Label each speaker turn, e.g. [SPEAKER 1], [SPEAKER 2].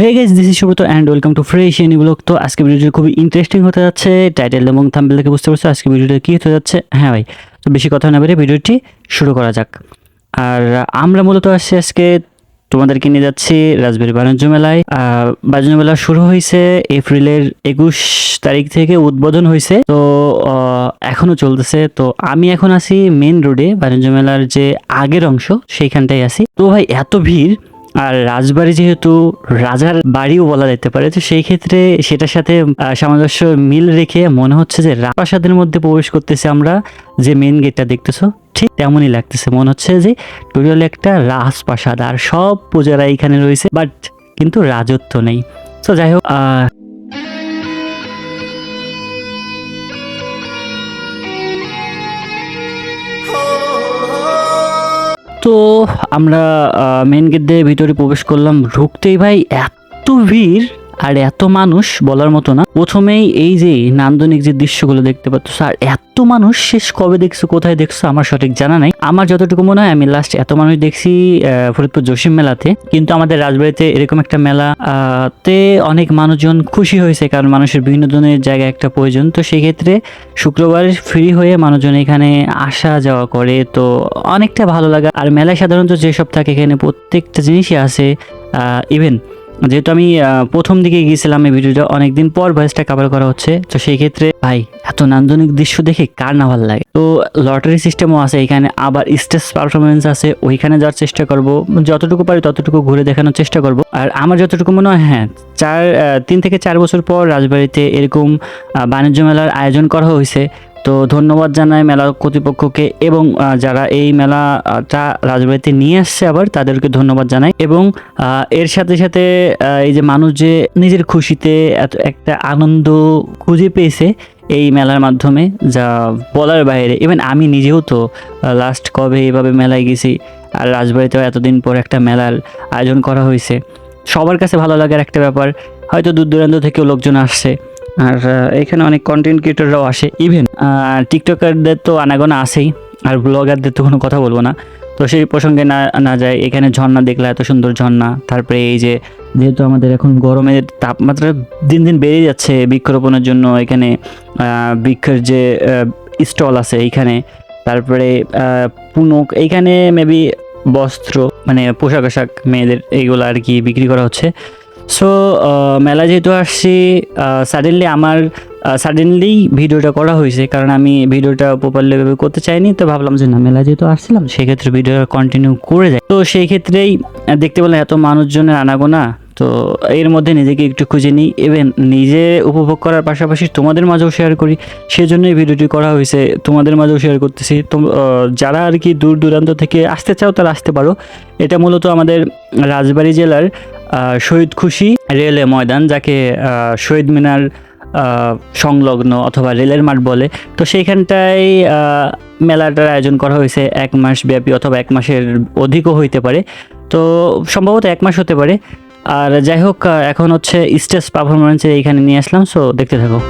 [SPEAKER 1] Hey guess this is Subrata and welcome to fresh any blog তো আজকে ভিডিওটি খুবই ইন্টারেস্টিং হতে যাচ্ছে। টাইটেল এবং থাম্বেল থেকে বুঝতে পারছ আজকে ভিডিওটা কী হতে যাচ্ছে। হ্যাঁ ভাই তো বেশি কথা না বেরিয়ে ভিডিওটি শুরু করা যাক। আর আমরা মূলত আসছি আজকে তোমাদেরকে নিয়ে যাচ্ছি রাজবাড়ি বাণিজ্য মেলায়। বাণিজ্য মেলা শুরু হয়েছে এপ্রিলের একুশ তারিখ থেকে উদ্বোধন হয়েছে। তো আহ, এখনও চলতেছে। তো আমি এখন আছি মেন রোডে বাণিজ্য মেলার যে আগের অংশ সেইখানটাই আছি। তো ভাই এত ভিড় আর রাজবাড়ি যেহেতু রাজার বাড়িও বলা যেতে পারে, তো সেই ক্ষেত্রে সেটার সাথে সামঞ্জস্য মিল রেখে মনে হচ্ছে যে রাজপ্রাসাদের মধ্যে প্রবেশ করতেছে আমরা, যে মেন গেটটা দেখতেছো, ঠিক তেমনই লাগতেছে। মনে হচ্ছে যে টোটাল একটা রাজপ্রাসাদ, আর সব পূজারা এখানে রয়েছে বাট কিন্তু রাজত্ব নেই। তো যাই হোক তো আমরা মেন গেট দিয়ে ভিতরে প্রবেশ করলাম। ঢুকতেই ভাই এত ভিড়। আর এত মানুষ বলার মতো না। প্রথমেই এই যে নান্দনিক যে দৃশ্যগুলো দেখতে পাচ্ছ আর এত মানুষ শেষ কবে দেখছ, কোথায় দেখছ, আমার সঠিক জানা নাই। আমার যতটুকু মনে হয়, আমি লাস্ট এত মানুষ দেখছি ফরিদপুর জসিম মেলাতে। কিন্তু আমাদের রাজবাড়িতে এরকম একটা মেলা তে অনেক মানুষজন খুশি হয়েছে, কারণ মানুষের বিনোদনের জায়গায় একটা প্রয়োজন। তো সেই ক্ষেত্রে শুক্রবার ফ্রি হয়ে মানুষজন এখানে আসা যাওয়া করে, তো অনেকটা ভালো লাগা। আর মেলায় সাধারণত যেসব থাকে, এখানে প্রত্যেকটা জিনিসই আছে ইভেন যেহেতু আমি প্রথম দিকে গিয়েছিলাম এই ভিডিওটা, অনেকদিন পর ভয়েসটা কভার করা হচ্ছে। তো সেই ক্ষেত্রে, ভাই, এত নান্দনিক দৃশ্য দেখে কার না ভালো লাগে? তো লটারি সিস্টেমও আছে, এখানে আবার স্টেজ পারফরমেন্স আছে, ওইখানে যাওয়ার চেষ্টা করব। যতটুকু পারি ততটুকু ঘুরে দেখানোর চেষ্টা করব। আর আমার যতটুকু মনে হয় হ্যাঁ চার তিন থেকে চার বছর পর রাজবাড়িতে এরকম বাণিজ্য মেলার আয়োজন করা হয়েছে। তো ধন্যবাদ জানাই মেলা কর্তৃপক্ষকে এবং যারা এই মেলাটা রাজবাড়িতে নিয়ে আসছে আবার, তাদেরকে ধন্যবাদ জানাই। এবং এর সাথে সাথে এই যে মানুষ যে নিজের খুশিতে এত একটা আনন্দ খুঁজে পেয়েছে এই মেলার মাধ্যমে, যা বলার বাইরে। ইভেন আমি নিজেও তো লাস্ট কবে এইভাবে মেলায় গেছি, আর রাজবাড়িতেও এতদিন পর একটা মেলার আয়োজন করা হয়েছে। সবার কাছে ভালো লাগার একটা ব্যাপার। হয়তো দূর দূরান্ত থেকেও লোকজন আসছে। আর এখানে অনেক কন্টেন্ট ক্রিয়েটররাও আসে ইভেন টিকটকারদের তো আনাগোনা আসেই আর ব্লগারদের তো কোনো কথা বলব না। তো সেই প্রসঙ্গে না না যায়, এখানে ঝর্ণা দেখলে এত সুন্দর ঝর্ণা, তারপরে এই যে, যেহেতু আমাদের এখন গরমের তাপমাত্রা দিন দিন বেড়ে যাচ্ছে বৃক্ষরোপণের জন্য, এখানে বৃক্ষের যে স্টল আছে এইখানে, তারপরে পুনক এইখানে মেবি বস্ত্র মানে পোশাক আশাক মেয়েদের এইগুলো আর কি বিক্রি করা হচ্ছে। সো মেলা যেহেতু আসছি সাডেনলি আমার সাডেনলি ভিডিওটা করা হয়েছে, কারণ আমি ভিডিওটা প্রপারলি করতে চাইনি, তো ভাবলাম যে না মেলা যেহেতু আসছিলাম, সেক্ষেত্রে ভিডিওটা কন্টিনিউ করে যায় তো সেই ক্ষেত্রেই দেখতে পেলাম এত মানুষজনের আনাগোনা, তো এর মধ্যে নিজেকে একটু খুঁজে নিই। ইভেন নিজে উপভোগ করার পাশাপাশি তোমাদের মাঝেও শেয়ার করি, সেজন্যই ভিডিওটি করা হয়েছে। তোমাদের মাঝেও শেয়ার করতেছি। তো যারা আর কি দূর দূরান্ত থেকে আসতে চাও, তারা আসতে পারো। এটা মূলত আমাদের রাজবাড়ী জেলার শহীদ খুশি রেলে ময়দান, যাকে শহীদ মিনার সংলগ্ন অথবা রেলের মাঠ বলে। তো সেইখানটায় মেলাটার আয়োজন করা হয়েছে এক মাস ব্যাপী অথবা এক মাসের অধিকও হইতে পারে। তো সম্ভবত এক মাস হতে পারে। আর যাই হোক এখন হচ্ছে স্টেজ পারফরমেন্সে এইখানে নিয়ে আসলাম সো দেখতে থাকো।